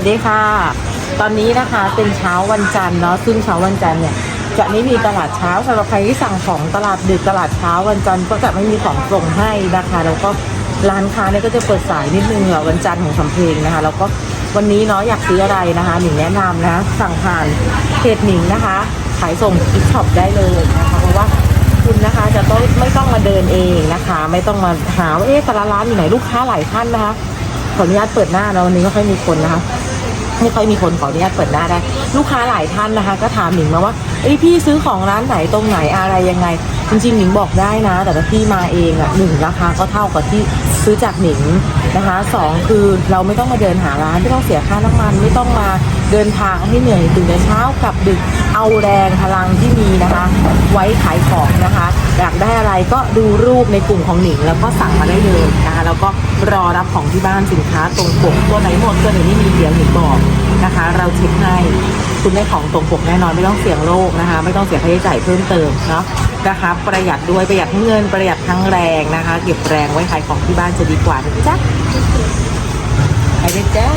วัสดีค่ะ ตอนนี้นะคะเป็นเช้าวันจันทร์เนาะซึ่งเช้าวันจันทร์เนี่ยจะไม่มีตลาดเช้าสำหรับใครที่สั่งของตลาดดึกตลาดเช้าวันจันทร์ก็จะไม่มีของส่งให้นะคะแล้วก็ร้านค้าเนี่ยก็จะเปิดสายนิดนึงอะวันจันทร์ของสำเพ็งนะคะ แล้วก็วันนี้เนาะอยากซื้ออะไรนะคะหนิงแนะนำนะสั่งผ่านเพจหนิงนะคะ ขายส่งกิฟช็อปได้เลยนะคะเพราะว่าคุณนะคะจะต้องไม่ต้องมาเดินเองนะคะ ไม่ต้องมาหาว่าเอ๊ะแต่ละร้านอยู่ไหนลูกค้าหลายท่านนะคะขออนุญาตเปิดหน้าเนะวันนี้ไม่ค่อยมีคนนะคะ ไม่ค่อยมีคนขออนุญาตเปิดหน้าได้ ลูกค้าหลายท่านนะคะ ก็ถามหนิงมาว่าเอ้ยพี่ซื้อของร้านไหนตรงไหนอะไรยังไง จริงๆหนิงบอกได้นะ แต่ถ้าพี่มาเองอะหนึ่งราคาก็เท่ากับที่ซื้อจากหนิงนะคะสองคือเราไม่ต้องมาเดินหาร้านไม่ต้องเสียค่าน้ำมัน ไม่ต้องมาเดินทางให้เหนื่อยตื่นแต่เช้ากลับดึกเอาแรงพลังที่มีนะคะ ไว้ขายของ ก็ดูรูปในกลุ่มของหนิงแล้วก็สั่งมาได้เลยนะคะแล้วก็รอรับของที่บ้านสินค้าตรงปกตัวไหนหมดตัวไหนไม่มีเดี๋ยวหนิงบอกนะคะ เราเช็คให้คุณได้ของตรงปกแน่นอนไม่ต้องเสี่ยงโลกนะคะ ไม่ต้องเสียค่าใช้จ่ายเพิ่มเติมเนาะนะคะประหยัดด้วยประหยัดทั้งเงินประหยัดทั้งแรงนะคะ เก็บแรงไว้ขายของที่บ้านจะดีกว่านะจ๊ะไปเลยจ้า